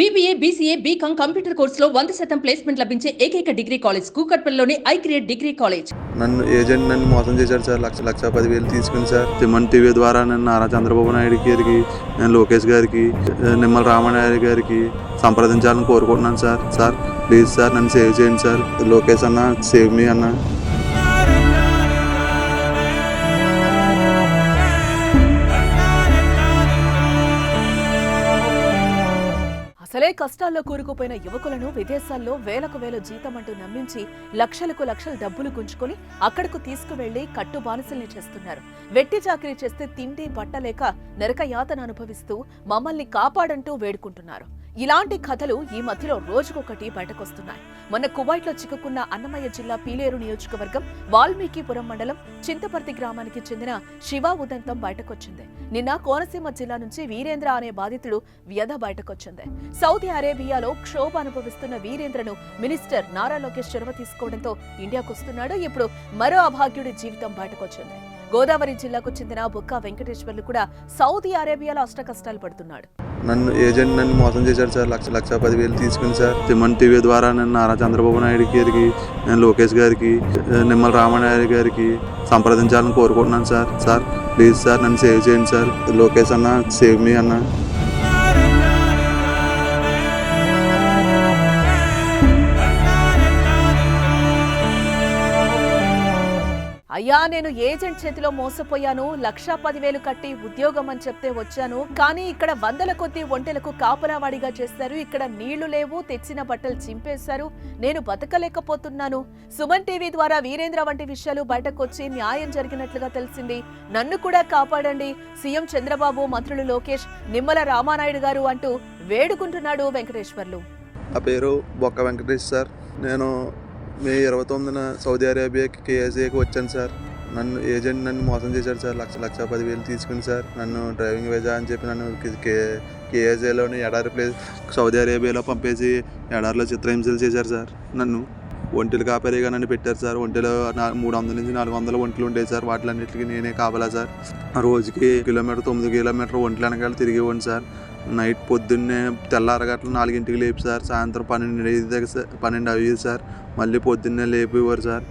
BBA BCA BCom computer కోర్సులో వంద శాతం ప్లేస్మెంట్ లభించే ఏకైక డిగ్రీ కాలేజ్ కూకట్పల్లిలోని ఐ క్రియేట్ డిగ్రీ కాలేజ్ నన్ను ఏజెంట్ నన్ను మోసం చేశారు సార్. లక్ష లక్ష పదివేలు తీసుకుని సార్. తిమ్మన్ టీవీ ద్వారా నేను నారా చంద్రబాబు నాయుడు గారికి నేను లోకేష్ గారికి నిమ్మల రామానాయుడు గారికి సంప్రదించాలని కోరుకుంటున్నాను సార్. సార్ ప్లీజ్ సార్ నన్ను సేవ్ చేయండి సార్. లోకేష్ అన్న సేవ్ మీ అన్న. అసలే కష్టాల్లో కూరుకుపోయిన యువకులను విదేశాల్లో వేలకు వేల జీతం అంటూ నమ్మించి లక్షలకు లక్షల డబ్బులు గుంజుకొని అక్కడకు తీసుకువెళ్ళి కట్టు బానిసల్ని చేస్తున్నారు. వెట్టి చాకరీ చేస్తే తిండి బట్టలేక నరక యాతన అనుభవిస్తూ మమ్మల్ని కాపాడంటూ వేడుకుంటున్నారు. ఇలాంటి కథలు ఈ మధ్యలో రోజుకొకటి బయటకొస్తున్నాయి. మొన్న కువైట్లో చిక్కుకున్న అన్నమయ్య జిల్లా పీలేరు నియోజకవర్గం వాల్మీకిపురం మండలం చింతపర్తి గ్రామానికి చెందిన శివ ఉదంతం బయటకొచ్చింది. నిన్న కోనసీమ జిల్లా నుంచి వీరేంద్ర అనే బాధితుడు వ్యధ బయటకొచ్చింది. సౌదీ అరేబియాలో క్షోభ అనుభవిస్తున్న వీరేంద్రను మినిస్టర్ నారా లోకేష్ చొరవ తీసుకోవడంతో ఇండియాకు వస్తున్నాడు ఇప్పుడు మరో అభాగ్యుడి జీవితం బయటకొచ్చింది. గోదావరి జిల్లాకు చెందిన బుక్కా వెంకటేశ్వర్లు కూడా సౌదీ అరేబియాలో అష్టకష్టాలు పడుతున్నాడు. నన్ను ఏజెంట్ నన్ను మోసం చేశాడు సార్. లక్ష లక్ష పదివేలు తీసుకుని సార్. తిమ్మన్ టీవీ ద్వారా నేను నారా చంద్రబాబు నాయుడు గారికి నేను లోకేష్ గారికి నిమ్మల రామానాయుడు గారికి సంప్రదించాలని కోరుకుంటున్నాను సార్. సార్ ప్లీజ్ సార్ నన్ను సేవ్ చేయండి సార్. లోకేష్ అన్న సేవ్ మీ అన్న. అయ్యా నేను ఏజెంట్ చేతిలో మోసపోయాను లక్షా పదివేలు కట్టి ఉద్యోగం అని చెప్తే వచ్చాను కానీ ఇక్కడ వందల కొద్ది ఒంటెలకు కాపలావాడిగా చేశారు ఇక్కడ నీళ్ళు లేవు తెచ్చిన బట్టలు చింపేశారు నేను బతకలేకపోతున్నాను. సుమన్ టీవీ ద్వారా వీరేంద్ర వంటి విషయాలు బయటకొచ్చి న్యాయం జరిగినట్లుగా తెలిసింది. నన్ను కూడా కాపాడండి సీఎం చంద్రబాబు మంత్రులు లోకేష్ నిమ్మల రామానాయుడు గారు అంటూ వేడుకుంటున్నాడు వెంకటేశ్వర్లు. నా పేరు బొక్క వెంకటేష్ సార్. నేను మే ఇరవై తొమ్మిదిన సౌదీ అరేబియాకి కేఎస్ఏకి వచ్చాను సార్. నన్ను ఏజెంట్ నన్ను మోసం చేశాడు సార్. లక్ష లక్ష పదివేలు తీసుకుని సార్. నన్ను డ్రైవింగ్ వేజా అని చెప్పి నన్ను కే కేఎస్ఏలోని ఎడారి ప్లేస్ సౌదీ అరేబియాలో పంపేసి ఎడారిలో చిత్రహింసలు చేశారు సార్. నన్ను ఒంటెలు కాపరిగా నన్ను పెట్టారు సార్. ఒంటెలో మూడు వందల నుంచి నాలుగు వందల ఒంటెలు ఉండేవి సార్. వాటిలన్నిటికీ నేనే కాపలా సార్. రోజుకి కిలోమీటర్ తొమ్మిది కిలోమీటర్ ఒంటెలు వెనకాల తిరిగేవాడిని సార్. నైట్ పొద్దున్నే తెల్లారగట్ల నాలుగింటికి లేపు సార్. సాయంత్రం పన్నెండు ఐదు దగ్గర సార్ పన్నెండు అయ్యేది సార్. మళ్ళీ పొద్దున్నే లేపేవారు సార్.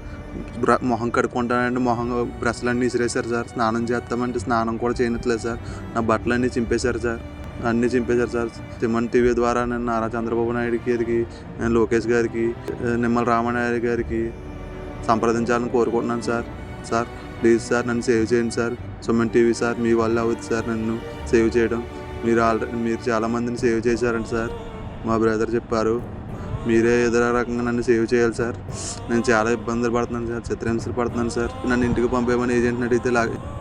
బ్ర మొహం కడుక్కుంటానంటే మొహం బ్రష్లన్నీ విసిరేశారు సార్. స్నానం చేస్తామంటే స్నానం కూడా చేయనట్లేదు సార్. నా బట్టలన్నీ చింపేశారు సార్. అన్నీ చింపేశారు సార్. తిమ్మన్ టీవీ ద్వారా నేను నారా చంద్రబాబు నాయుడు గారికి నేను లోకేష్ గారికి నిమ్మల రామానాయుడు గారికి సంప్రదించాలని కోరుకుంటున్నాను సార్. సార్ ప్లీజ్ సార్ నన్ను సేవ్ చేయండి సార్. సుమన్ టీవీ సార్ మీ వల్ల అవుతుంది సార్ నన్ను సేవ్ చేయడం. మీరు ఆల్రెడీ మీరు చాలామందిని సేవ్ చేశారంట సార్. మా బ్రదర్ చెప్పారు. మీరే ఏదో రకంగా నన్ను సేవ్ చేయాలి సార్. నేను చాలా ఇబ్బందులు పడుతున్నాను సార్ చిత్రహింసలు పడుతున్నాను సార్. నన్ను ఇంటికి పంపేమని ఏజెంట్ని అడిగితే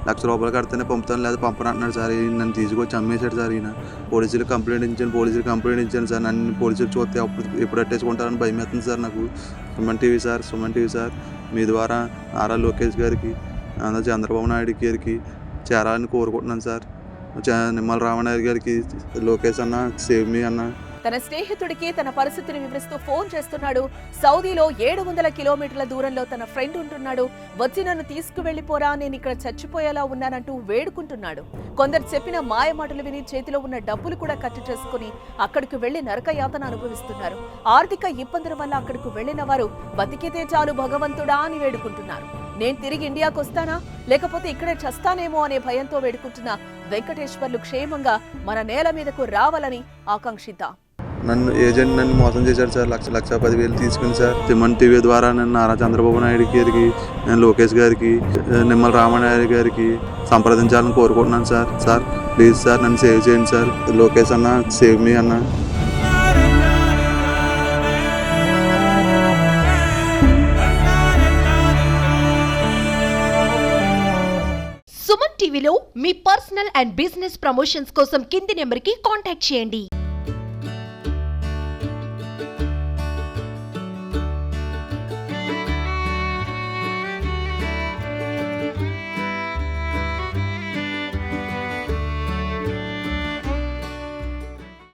లక్ష రూపాయలు కడితేనే పంపుతాను లేదా పంపను సార్. ఈయన నన్ను తీసుకొచ్చి అమ్మేశాడు సార్ ఈయన. పోలీసులు కంప్లైంట్ ఇచ్చాను పోలీసులు కంప్లైంట్ ఇచ్చాను సార్. నన్ను పోలీసులు చూస్తే అప్పుడు ఎప్పుడు అట్టేసుకుంటారని భయం వేస్తుంది సార్ నాకు. Suman TV sir Suman TV sir. మీ ద్వారా ఆర్ఆర్ లోకేష్ గారికి అందరూ చంద్రబాబు నాయుడు గారికి చేరాలని కోరుకుంటున్నాను సార్. నిమ్మల రామనాయుడు గారికి లోకేష్ అన్న సేవ్ మీ అన్న. తన స్నేహితుడికి తన పరిస్థితిని వివరిస్తూ ఫోన్ చేస్తున్నాడు. సౌదీలో ఏడు వందల కిలోమీటర్ల దూరంలో తన ఫ్రెండ్ ఉంటున్నాడు. వచ్చి నన్ను తీసుకువెళ్ళిపోరా నేను ఇక్కడ చచ్చిపోయేలా ఉన్నానంటూ వేడుకుంటున్నాడు. కొందరు చెప్పిన మాయ మాటలు విని చేతిలో ఉన్న డబ్బులు కూడా ఖర్చు చేసుకుని అక్కడికి వెళ్ళి నరకయాతన అనుభవిస్తున్నారు. ఆర్థిక ఇబ్బందుల వల్ల అక్కడికి వెళ్ళిన వారు బతికితే చాలు భగవంతుడా అని వేడుకుంటున్నారు. నేను తిరిగి ఇండియాకు వస్తానా? లేకపోతే ఇక్కడే చస్తానేమో అనే భయంతో వేడుకుంటున్న వెంకటేశ్వర్లు క్షేమంగా మన నేల మీదకు రావాలని ఆకాంక్షిద్దాం. నన్ను ఏజెంట్ నన్ను మోసం చేశాడు సార్. లక్ష లక్ష పదివేలు తీసుకుని సార్. తిమ్మన్ టీవీ ద్వారా నేను నారా చంద్రబాబు నాయుడు గారికి నేను లోకేష్ గారికి నిమ్మల రామానాయుడు గారికి సంప్రదించాలని కోరుకుంటున్నాను సార్. సార్ ప్లీజ్ సార్ నన్ను సేవ్ చేయండి సార్. లోకేష్ అన్న సేవ్ మీ అన్న. సుమన్ టీవీలో మీ పర్సనల్ అండ్ బిజినెస్ ప్రమోషన్స్ కోసం కింది నెంబర్కి కాంటాక్ట్ చేయండి.